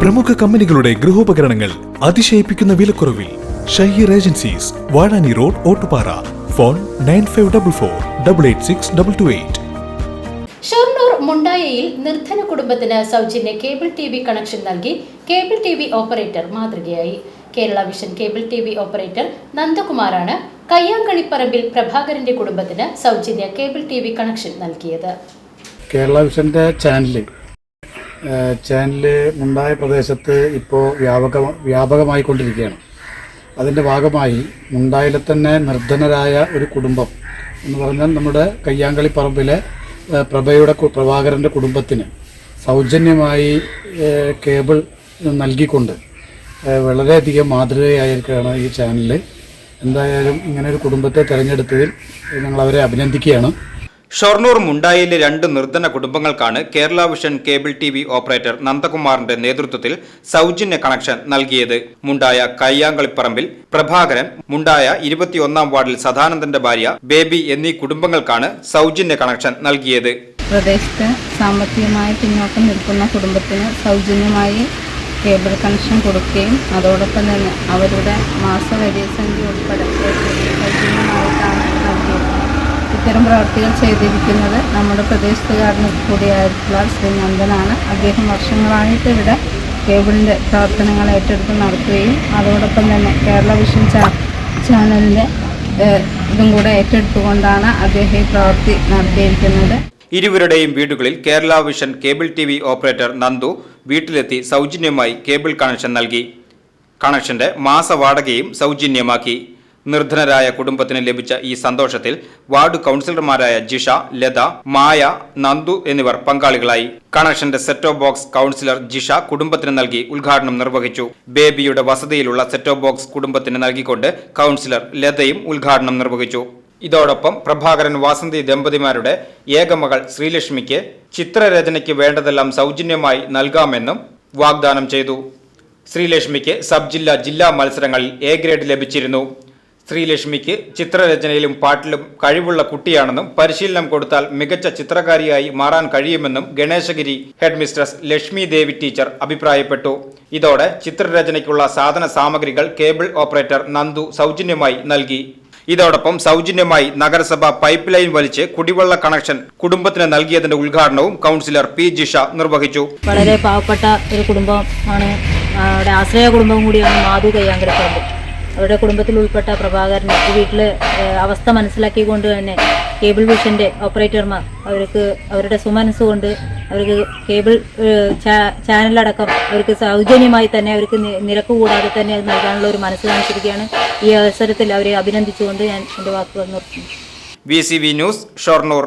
പ്രമുഖ കമ്പനികളുടെ ഗൃഹോപകരണങ്ങൾ അതിശയിപ്പിക്കുന്ന വിലക്കുറവിൽ Shaheer agencies Vazhani road Ottupara. Phone nine five double four double eight six double two eight. Shoranur മുണ്ടായയിൽ നിർധന കുടുംബത്തിന് സൗജന്യ കേബിൾ ടി വി കണക്ഷൻ നൽകി കേബിൾ ടി വി ഓപ്പറേറ്റർ മാതൃകയായി. Kerala vision cable T V operator നന്ദകുമാറാണ് കയ്യാങ്കളിപ്പറമ്പിൽ പ്രഭാകരന്റെ കുടുംബത്തിന് സൗജന്യ cable T V connection നൽകിയത്. കേരള വിഷന്റെ ചാനൽ ചാനൽ മുണ്ടായ പ്രദേശത്ത് ഇപ്പോൾ വ്യാപക വ്യാപകമായി വ്യാപകമായിക്കൊണ്ടിരിക്കുകയാണ്. അതിന്റെ ഭാഗമായി മുണ്ടായിലെ തന്നെ നിർധനരായ ഒരു കുടുംബം എന്ന് പറഞ്ഞാൽ നമ്മുടെ കയ്യാങ്കളി പറമ്പിലെ പ്രഭയുടെ പ്രഭാകരന്റെ കുടുംബത്തിന് സൗജന്യമായി കേബിൾ നൽകിക്കൊണ്ട് വളരെയധികം മാതൃകയായിരിക്കുകയാണ് ഈ ചാനൽ എന്തായാലും ഇങ്ങനെ ഒരു കുടുംബത്തെ തിരഞ്ഞെടുത്തതിൽ ഞങ്ങൾ അവരെ അഭിനന്ദിക്കുകയാണ്. ഷൊർണൂർ മുണ്ടായിലെ രണ്ട് നിർധന കുടുംബങ്ങൾക്കാണ് Kerala vision cable T V operator നന്ദകുമാറിന്റെ നേതൃത്വത്തിൽ സൗജന്യ കണക്ഷൻ നൽകിയത്. മുണ്ടായ കയ്യാങ്കളിപ്പറമ്പിൽ പ്രഭാകരൻ മുണ്ടായ ഇരുപത്തിയൊന്നാം വാർഡിൽ സദാനന്ദന്റെ ഭാര്യ ബേബി എന്നീ കുടുംബങ്ങൾക്കാണ് സൗജന്യ കണക്ഷൻ നൽകിയത്. പ്രദേശത്ത് സാമ്പത്തികമായി പിന്നോക്കം നിൽക്കുന്ന കുടുംബത്തിന് സൗജന്യമായി കേബിൾ കണക്ഷൻ കൊടുക്കുകയും അതോടൊപ്പം തന്നെ അവരുടെ മാസവരി സംഖ്യ ഉൾപ്പെടെ സൗജന്യമായിട്ടാണ് നൽകിയത്. ഇത്തരം പ്രവർത്തികൾ ചെയ്തിരിക്കുന്നത് നമ്മുടെ പ്രദേശത്തുകാരന് കൂടിയായിട്ടുള്ള ശ്രീ നന്ദനാണ്. അദ്ദേഹം വർഷങ്ങളായിട്ട് ഇവിടെ കേബിളിന്റെ പ്രവർത്തനങ്ങൾ ഏറ്റെടുത്ത് നടത്തുകയും അതോടൊപ്പം തന്നെ കേരള വിഷൻ ചാനലിന്റെ ഇതും കൂടെ ഏറ്റെടുത്തുകൊണ്ടാണ് അദ്ദേഹം ഈ പ്രവൃത്തി നടത്തിയിരിക്കുന്നത്. ഇരുവരുടെയും വീടുകളിൽ Kerala vision cable T V operator Nandu വീട്ടിലെത്തി സൗജന്യമായി കേബിൾ കണക്ഷൻ നൽകി. കണക്ഷന്റെ മാസവാടകയും സൗജന്യമാക്കി. നിർധനരായ കുടുംബത്തിന് ലഭിച്ച ഈ സന്തോഷത്തിൽ വാർഡ് കൗൺസിലർമാരായ ജിഷ ലത മായ നന്ദു എന്നിവർ പങ്കാളികളായി. കണക്ഷന്റെ സെറ്റോ ബോക്സ് കൗൺസിലർ ജിഷ കുടുംബത്തിന് നൽകി ഉദ്ഘാടനം നിർവഹിച്ചു. ബേബിയുടെ വസതിയിലുള്ള സെറ്റോ ബോക്സ് കുടുംബത്തിന് നൽകിക്കൊണ്ട് കൗൺസിലർ ലതയും ഉദ്ഘാടനം നിർവഹിച്ചു. ഇതോടൊപ്പം പ്രഭാകരൻ വാസന്തി ദമ്പതിമാരുടെ ഏകമകൾ ശ്രീലക്ഷ്മിക്ക് ചിത്രരചനയ്ക്ക് വേണ്ടതെല്ലാം സൗജന്യമായി നൽകാമെന്നും വാഗ്ദാനം ചെയ്തു. ശ്രീലക്ഷ്മിക്ക് സബ് ജില്ലാ ജില്ലാ മത്സരങ്ങളിൽ എ ഗ്രേഡ് ലഭിച്ചിരുന്നു. ശ്രീലക്ഷ്മിക്ക് ചിത്രരചനയിലും പാട്ടിലും കഴിവുള്ള കുട്ടിയാണെന്നും പരിശീലനം കൊടുത്താൽ മികച്ച ചിത്രകാരിയായി മാറാൻ കഴിയുമെന്നും Ganeshagiri head mistress Lakshmi Devi teacher അഭിപ്രായപ്പെട്ടു. ഇതോടെ ചിത്രരചനയ്ക്കുള്ള സാധന സാമഗ്രികൾ കേബിൾ ഓപ്പറേറ്റർ നന്ദു സൗജന്യമായി നൽകി. ഇതോടൊപ്പം സൗജന്യമായി നഗരസഭ പൈപ്പ് ലൈൻ വലിച്ച് കുടിവെള്ള കണക്ഷൻ കുടുംബത്തിന് നൽകിയതിന്റെ ഉദ്ഘാടനവും കൗൺസിലർ പി ജിഷ നിർവഹിച്ചു. വളരെ പാവപ്പെട്ട ഒരു കുടുംബമാണ്. ആശ്രയ കുടുംബം കൂടിയാണ് മാധു കയ്യാങ്കരപ്പറമ്പ് അവരുടെ കുടുംബത്തിൽ ഉൾപ്പെട്ട പ്രഭാകരൻ വീട്ടിൽ അവസ്ഥ മനസ്സിലാക്കിക്കൊണ്ട് തന്നെ കേബിൾ വിഷന്റെ ഓപ്പറേറ്റർമാർ അവർക്ക് അവരുടെ സുമനസ് കൊണ്ട് അവർക്ക് കേബിൾ ചാനലടക്കം അവർക്ക് സൗജന്യമായി തന്നെ അവർക്ക് നിരക്ക് കൂടാതെ തന്നെ അത് നൽകാനുള്ള ഒരു മനസ്സ് കാണിച്ചിരിക്കുകയാണ്. ഈ അവസരത്തിൽ അവരെ അഭിനന്ദിച്ചുകൊണ്ട് ഞാൻ എന്റെ വാക്കുകൾ നിർത്തുന്നു. V news Shoranur.